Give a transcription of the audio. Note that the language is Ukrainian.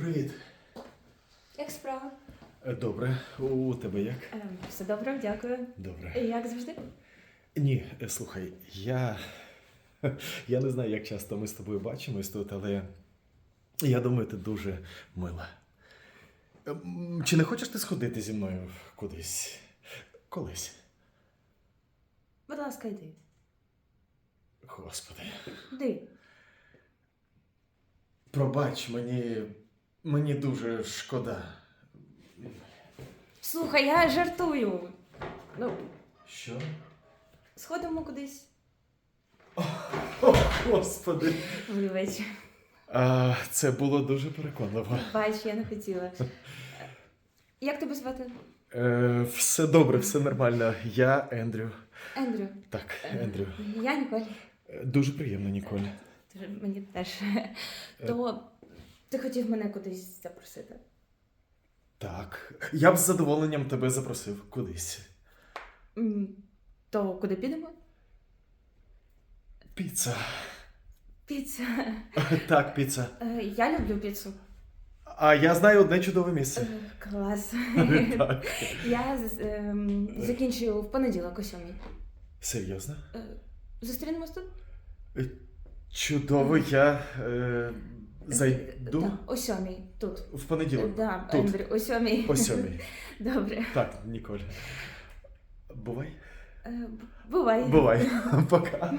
Привіт. Як справа? Е, Добре, у тебе як? Ем, Все добре, дякую. Добре. Як завжди? Ні, е, слухай, я. Я не знаю, як часто ми з тобою бачимось тут, але я думаю, ти дуже мила. Ем, Чи не хочеш ти сходити зі мною кудись? Колись. Будь ласка, йди. Господи. Йди. Пробач, мені. Мені дуже шкода. Слухай, я жартую. Ну, Що? сходимо кудись. О, Господи. Вибач. А, це було дуже переконливо. Бач, я не хотіла. Як тебе звати? Е, все добре, все нормально. Я Ендрю. Ендрю. Так, Ендрю. Я Ніколь. Е, Дуже приємно, Ніколь. Дуже Мені теж. То ти хотів мене кудись запросити. Так. Я б з задоволенням тебе запросив кудись. М, То куди підемо? Піца. Піца. Так, піца. Е, Я люблю піцу. А я знаю одне чудове місце. Е, Клас. Так. Я з- ем, закінчую в понеділок о сьомій. Серйозно? Е, Зустрінемось тут? Чудово, я е, зайду Да, о сьомій тут. в понеділок. Да, Тут. Ендрю, о сьомій. О сьомій. Добре. Так, Ніколь. Бувай. Е, бувай. Бувай. Пока.